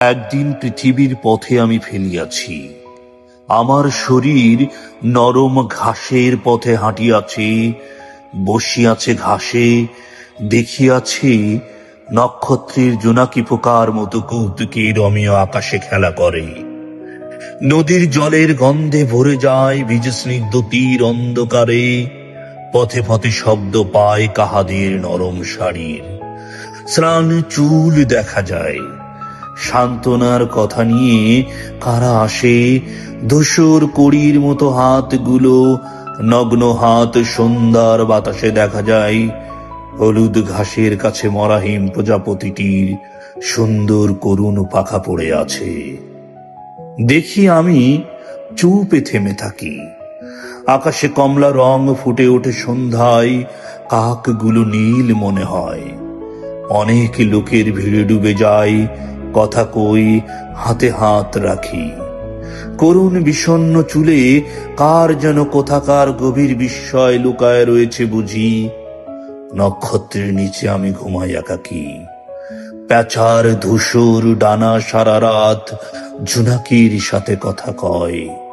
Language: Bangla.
একদিন পৃথিবীর পথে আমি ফেলিয়াছি। আমার শরীর নরম ঘাসের পথে হাঁটিয়াছে, বসিয়াছে ঘাসে, দেখিয়াছি নক্ষত্রের জোনাকি পোকার মতো কৌতুকে রমীয় আকাশে খেলা করে। নদীর জলের গন্ধে ভরে যায় বীজ স্নিগ্ধ তীর অন্ধকারে, পথে পথে শব্দ পায় কাহাদের নরম শাড়ির। স্নান চুল দেখা যায় সান্ত্বনার কথা নিয়ে কারা আসে? ধূসর কড়ির মতো হাতগুলো, নগ্ন হাত সন্ধ্যার বাতাসে দেখা যায়। হলুদ ঘাসের কাছে মরাহীন প্রজাপতিটির সুন্দর করুণ পাখা পড়ে আছে। দেখি আমি চুপে থেমে থাকি। আকাশে কমলা রং ফুটে ওঠে সন্ধ্যায়, কাকগুলো নীল মনে হয়। অনেক লোকের ভিড়ে ডুবে যায় কথা কই, হাতে হাত রাখি। করুণ বিষণ্ন চুলে কার যেন কোথাকার গভীর বিস্ময় লুকায় রয়েছে বুঝি। নক্ষত্রের নিচে আমি ঘুমাই একাকি। প্যাচার ধূসর ডানা সারা রাত জুনাকির সাথে কথা কয়।